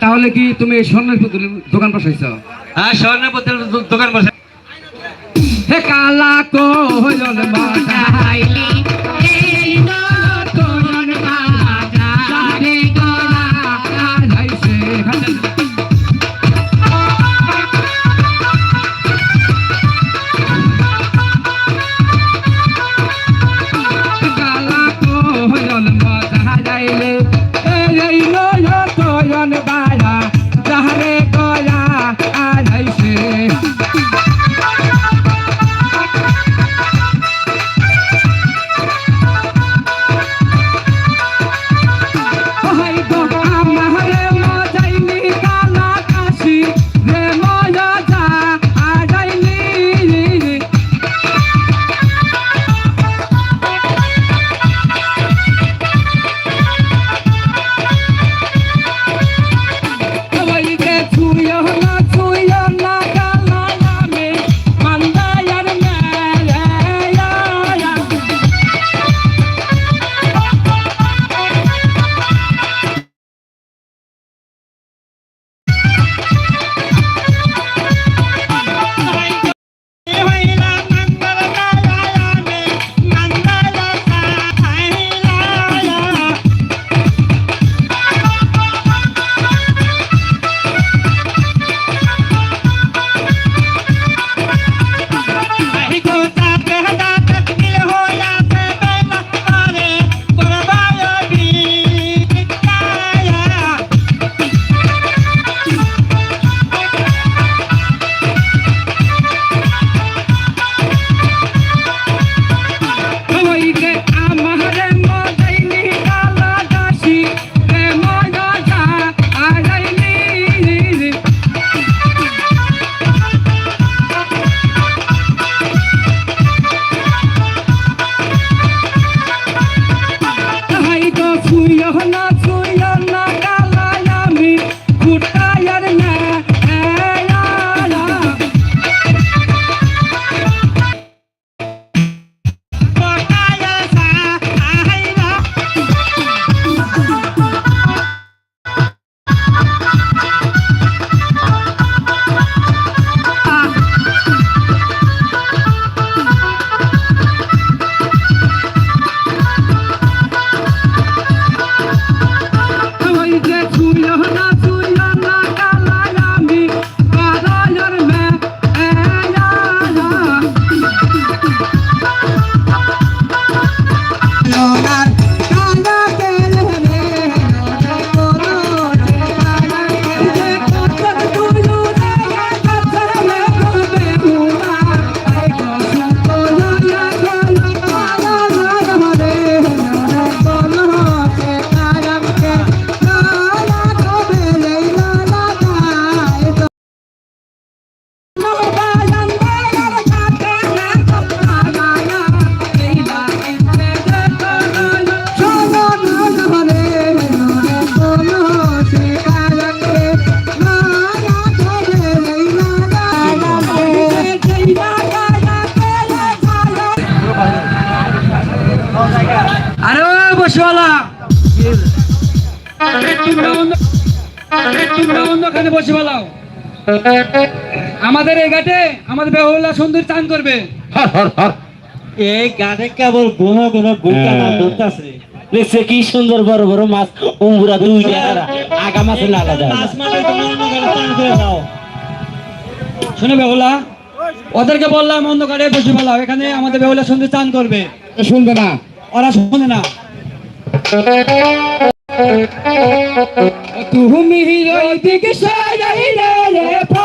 তাহলে কি তুমি স্বর্ণের পুতুলের দোকান বসাইছ? হ্যাঁ স্বর্ণের পুতুলের দোকান বসে হে কালা কোহল বাজাইলি বসিওয়ালা। খানে বসে বলাও আমাদের এই ঘাটে আমাদের বেহুলা সুন্দর চান করবে। এই গানে কেবল গুহ গুহ গুটা না দেখছে কি সুন্দর বড় বড় মাছ উমরা দুই আগা মাছে লাগা যায় মাছ মানে তুমি অন্য গানে টান করে দাও। শুনে বেহুলা ওদেরকে বললাম অন্ধকারে বসে বলাও এখানে আমাদের বেহুলা সুন্দর চান করবে। শুনবে না। ওরা শুনে না। তুমি ওই দিকে সাজাইলে রে